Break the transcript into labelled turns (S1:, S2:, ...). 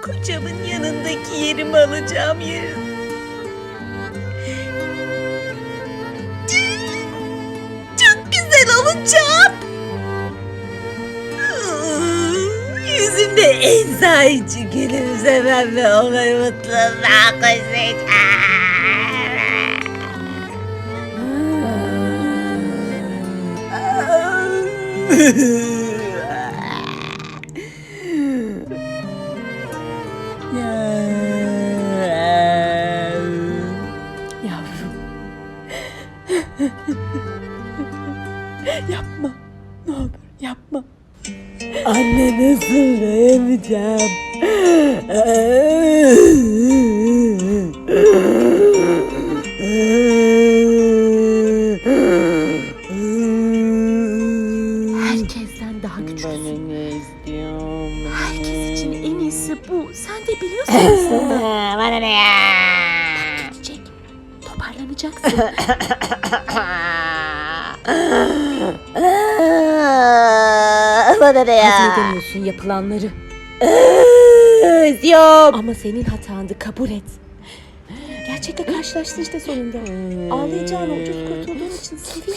S1: Kocamın yanındaki yerimi alacağım yarın. Çok güzel olacağım. Yüzümde en sahici gülümsemem ve onları mutluluğa koşacağım.
S2: Yavrum. yapma. Ne olur yapma.
S1: Anne nasıl
S2: güçlüsün.
S1: ne istiyorum?
S2: Herkes için en iyisi bu. Sen de biliyorsun.
S1: Bana ne ya?
S2: Geçecek. Toparlanacaksın.
S1: Bana ne ya?
S2: Hazmedemiyorsun yapılanları.
S1: Yok.
S2: Ama senin hatandı kabul et. Gerçekle karşılaştın işte sonunda. Ağlayacağına ucuz kurtulduğun için sevin.